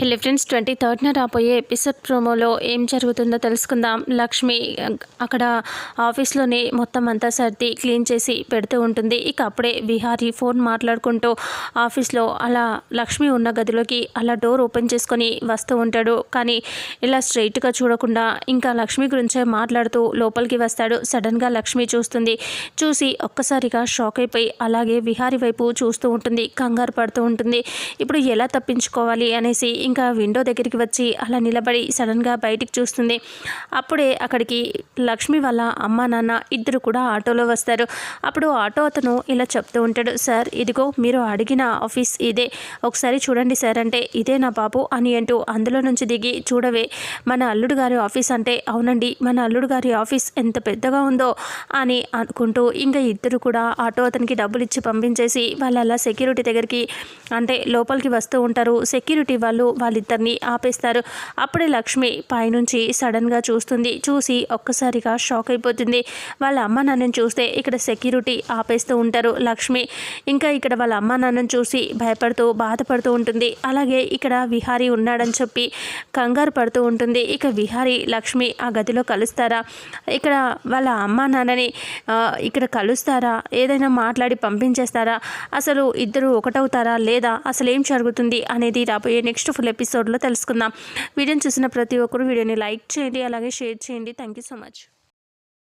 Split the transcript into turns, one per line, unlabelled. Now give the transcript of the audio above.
Hello friends twenty థర్డ్న రాబోయే episode ప్రోమోలో ఏం జరుగుతుందో తెలుసుకుందాం. లక్ష్మి అక్కడ ఆఫీస్లోనే మొత్తం అంతా సర్ది క్లీన్ చేసి పెడుతూ ఉంటుంది. ఇక అప్పుడే విహారీ ఫోన్ మాట్లాడుకుంటూ ఆఫీస్లో అలా లక్ష్మి ఉన్న గదిలోకి అలా డోర్ ఓపెన్ చేసుకొని వస్తూ ఉంటాడు. కానీ ఇలా స్ట్రైట్గా చూడకుండా ఇంకా లక్ష్మి గురించే మాట్లాడుతూ లోపలికి వస్తాడు. సడన్గా లక్ష్మి చూస్తుంది. చూసి ఒక్కసారిగా షాక్ అయిపోయి అలాగే విహారీ వైపు చూస్తూ ఉంటుంది. కంగారు పడుతూ ఉంటుంది. ఇప్పుడు ఎలా తప్పించుకోవాలి అనేసి ఇంకా విండో దగ్గరికి వచ్చి అలా నిలబడి సడన్గా బయటికి చూస్తుంది. అప్పుడే అక్కడికి లక్ష్మి వాళ్ళ అమ్మ నాన్న ఇద్దరు కూడా ఆటోలో వస్తారు. అప్పుడు ఆటో అతను ఇలా చెప్తూ ఉంటాడు సార్ ఇదిగో మీరు అడిగిన ఆఫీస్ ఇదే. ఒకసారి చూడండి సార్ అంటే ఇదే నా బాబు అని అంటూ అందులో నుంచి దిగి చూడవే మన అల్లుడు గారి ఆఫీస్ అంటే అవునండి మన అల్లుడు గారి ఆఫీస్ ఎంత పెద్దగా ఉందో అని అనుకుంటూ ఇంకా ఇద్దరు కూడా ఆటో అతనికి డబ్బులు ఇచ్చి పంపించేసి వాళ్ళు అలా సెక్యూరిటీ దగ్గరికి అంటే లోపలికి వస్తూ ఉంటారు. సెక్యూరిటీ వాళ్ళు వాళ్ళిద్దరిని ఆపేస్తారు. అప్పుడే లక్ష్మి పైనుంచి సడన్గా చూస్తుంది. చూసి ఒక్కసారిగా షాక్ అయిపోతుంది. వాళ్ళ అమ్మ నాన్నని చూస్తే ఇక్కడ సెక్యూరిటీ ఆపేస్తూ ఉంటారు లక్ష్మి. ఇంకా ఇక్కడ వాళ్ళ అమ్మ నాన్నని చూసి భయపడుతూ బాధపడుతూ ఉంటుంది. అలాగే ఇక్కడ విహారీ ఉన్నాడని చెప్పి కంగారు పడుతూ ఉంటుంది. ఇక విహారీ లక్ష్మి ఆ గదిలో కలుస్తారా? ఇక్కడ వాళ్ళ అమ్మ నాన్నని ఇక్కడ కలుస్తారా? ఏదైనా మాట్లాడి పంపించేస్తారా? అసలు ఇద్దరు ఒకటవుతారా? లేదా? అసలు ఏం జరుగుతుంది? అనేది రాబోయే నెక్స్ట్ ఫుల్ ఎపిసోడ్లో తెలుసుకుందాం. వీడియోని చూసిన ప్రతి ఒక్కరు వీడియోని లైక్ చేయండి అలాగే షేర్ చేయండి. Thank you so much